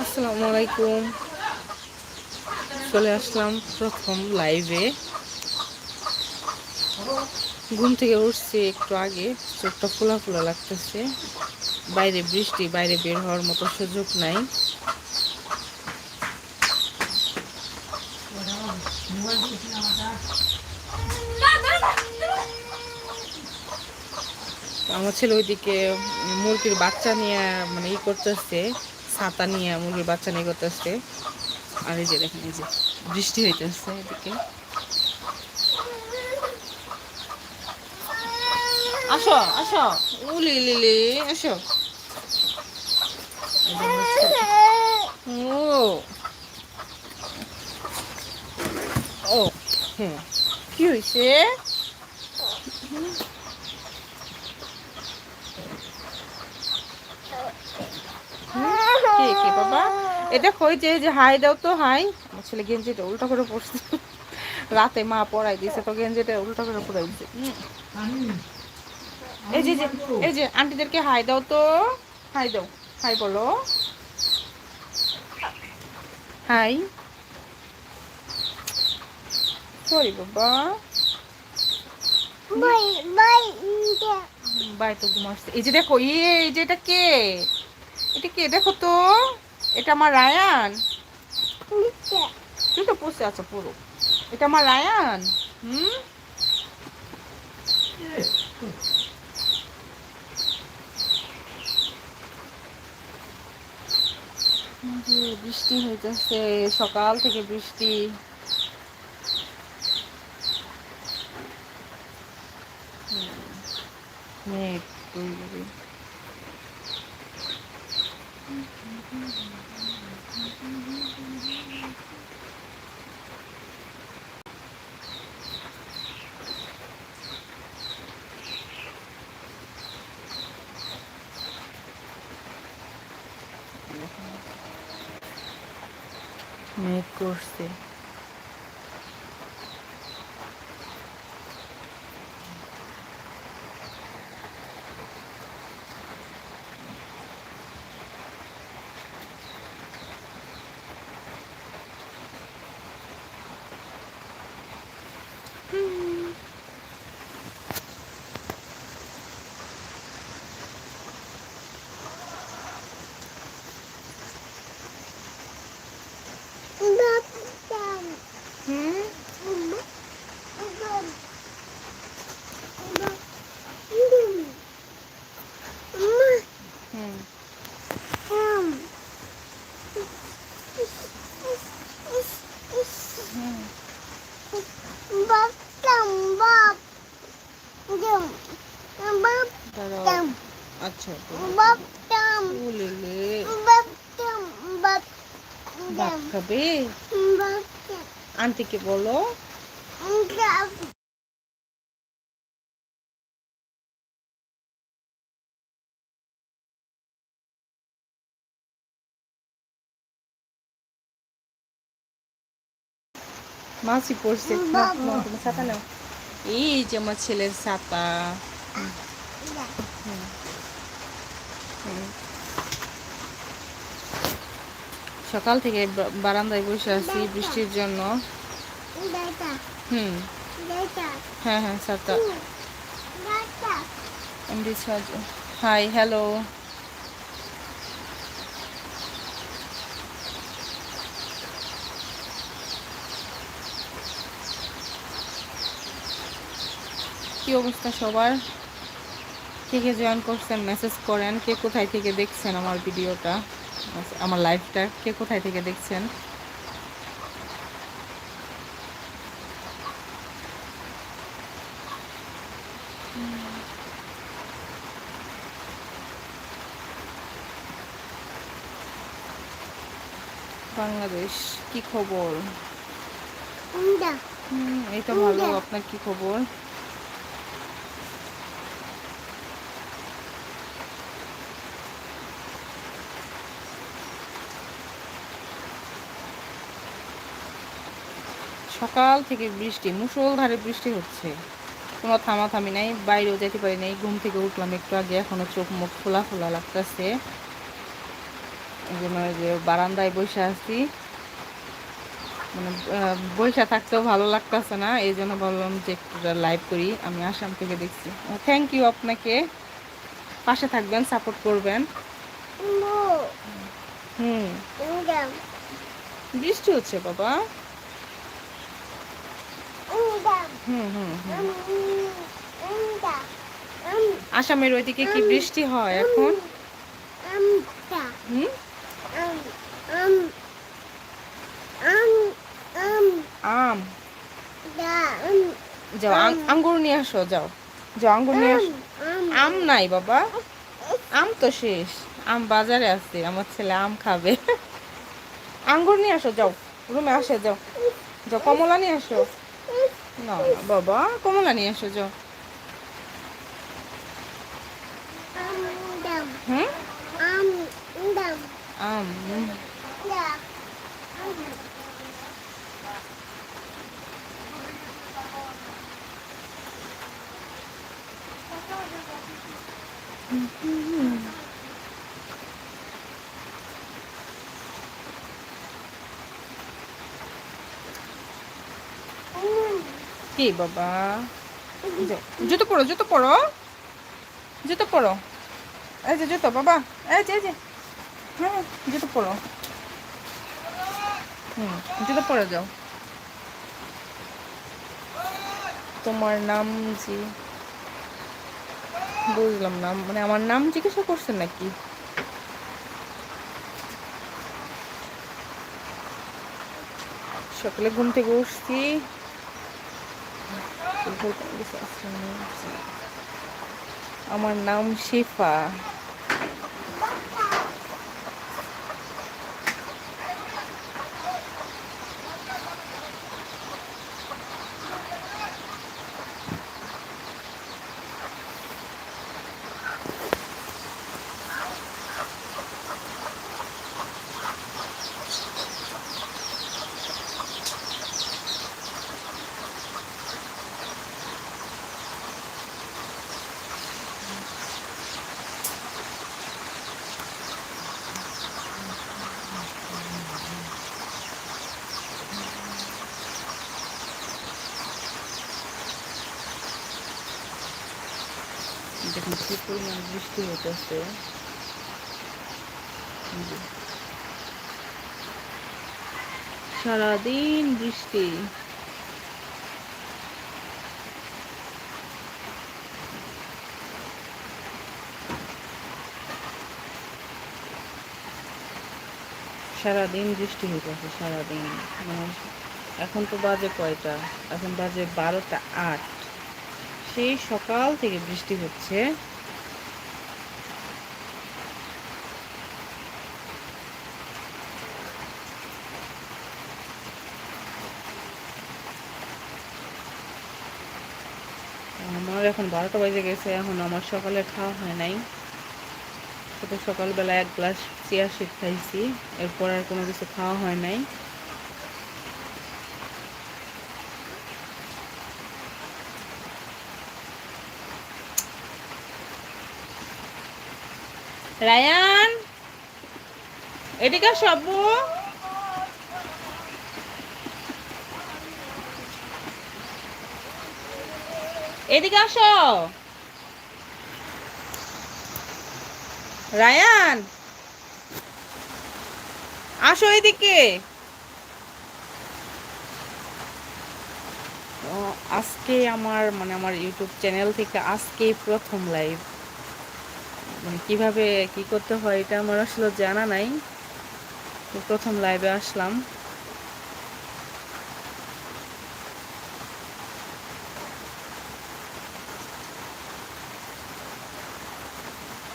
আসসালামু আলাইকুম। চলে আসলাম প্রথম লাইভে ঘুম থেকে উঠছি একটু আগে, চোখটা ফোলা ফোলা লাগতেছে। বাইরে বৃষ্টি, বাইরে বের হওয়ার মতো সুযোগ নাই। তো আমার ছেলে ওইদিকে মুরগির বাচ্চা নিয়ে মানে ই করতেছে, ছাতা নিয়ে মুরগির বাচ্চা নিয়ে করতেছে। আর এই যে দেখেন, এই যে বৃষ্টি হইতেছে এদিকে। আসো আসো। উলি লিলি আসো। ও। ও হুম কি হয়েছে কে কে বাবা এটা কই যে যে হাই দাও তো হাই। আমার ছেলে গেঞ্জিটা উল্টা করে পড়ছে রাতে মা পড়াই দিয়েছে তো গেঞ্জিটা উল্টা করে পড়াই দিয়েছে। এই যে যে এই যে আন্টিদেরকে হাই দাও তো। হাই দাও হাই বলো। হাই। সরি বাবা। বাই তো ঘুমাচ্ছে এই যে দেখো ইয়ে এই যে এটা কে? এটা কে? দেখো তো এটা আমার রায়ান। তুই তো পুষে আছো পুরো। এটা আমার রায়ান। হুম? বৃষ্টি হইতেছে সকাল থেকে বৃষ্টি। মেঘ তৈরি। মেঘ করছে হুম হুম হুম দাঁড়াও আচ্ছা খাবে? আন্টিকে বলো। মাসি পড়ছে। ছাতা নাও। এই যে আমার ছেলের ছাতা। সকাল থেকে বারান্দায় বসে আছি বৃষ্টির জন্য। হুম। হ্যাঁ হ্যাঁ ছাতা। হাই হ্যালো কি অবস্থা সবার? কে কে জয়েন করছেন মেসেজ করেন কে কোথায় থেকে দেখছেন আমার ভিডিওটা? আমার লাইভটা কে কোথায় থেকে দেখছেন? বাংলাদেশ কি খবর? তো ভালো আপনার কি খবর? সকাল থেকে বৃষ্টি মুষলধারে বৃষ্টি হচ্ছে। কোনো থামাথামি নাই বাইরেও যেতে পারি নাই। ঘুম থেকে উঠলাম একটু আগে এখনও চোখ মুখ খোলা খোলা লাগতেছে। এই জন্য যে বারান্দায় বসে আছি। মানে বৈশা থাকতেও ভালো লাগতেছে না। এই জন্য বললাম যে একটু লাইভ করি। আমি আসাম থেকে দেখছি। থ্যাংক ইউ আপনাকে। পাশে থাকবেন সাপোর্ট করবেন। হুম। বৃষ্টি হচ্ছে বাবা হুম হুম হুম আসামের ওইদিকে কি বৃষ্টি হয় এখন? আম। যাও আঙ্গুর নিয়ে আসো, যাও। যাও, আঙ্গুর নিয়ে আসো। আম নাই বাবা। আম তো শেষ। আম বাজারে আছে, আমার ছেলে আম খাবে। আঙ্গুর নিয়ে আসো, যাও। রুমে আসে, যাও। যাও, কমলা নিয়ে আসো। না না বাবা কমলা নিয়ে আসো যাও। হুম? আম বাবা? জুতো পড়ো জুতো পড়ো জুতো পড়ো এই যে জুতো, বাবা। এই যে হ্যাঁ জুতো পড়ো হুম, জুতো পরে যাও। তোমার নাম জি বুঝলাম না মানে আমার নাম জিজ্ঞাসা করছেন নাকি? সকালে ঘুম থেকে উঠছি। আমার নাম শিফা। দেখুন পরিমাণ বৃষ্টি হতেছে সারাদিন বৃষ্টি। সারাদিন বৃষ্টি হইতেছে, সারাদিন। মানে এখন তো বাজে কয়টা? এখন বাজে বারোটা আট। সেই সকাল থেকে বৃষ্টি হচ্ছে। আমার এখন বারোটা বাজে গেছে, এখন আমার সকালে খাওয়া হয় নাই। সকালবেলা এক গ্লাস চিয়া শীত খাইছি, এরপর আর কোনো কিছু খাওয়া হয় নাই। রায়ান, এদিকে সব্বু। এদিকে আসো। রায়ান, আসো এদিকে। আজকে আমার মানে আমার ইউটিউব চ্যানেল থেকে আজকে প্রথম লাইভ মানে কীভাবে কি করতে হয় এটা আমার আসলে জানা নাই। প্রথম লাইভে আসলাম।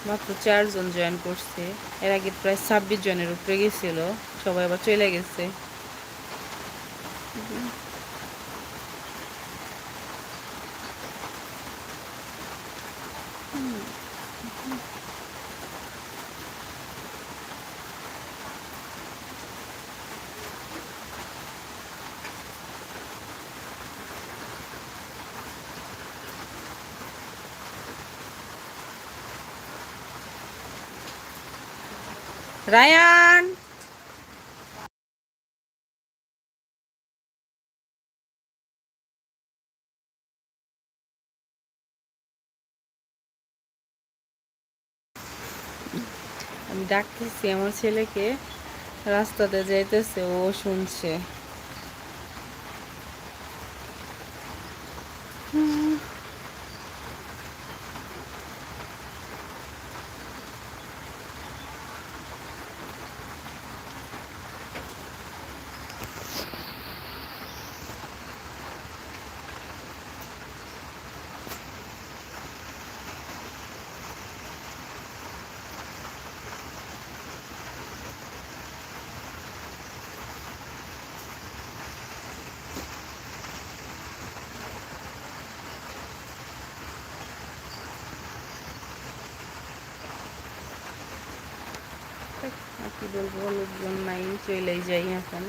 মাত্র চারজন জয়েন করছে। এর আগে প্রায় ছাব্বিশ জনের উপরে গেছিল। সবাই আবার চলে গেছে। হুম। রায়ান ডাকতেছি আমার ছেলেকে রাস্তাতে যাইতেছে ও শুনছে। বলবো লোকজন নাই চলেই যাই এখন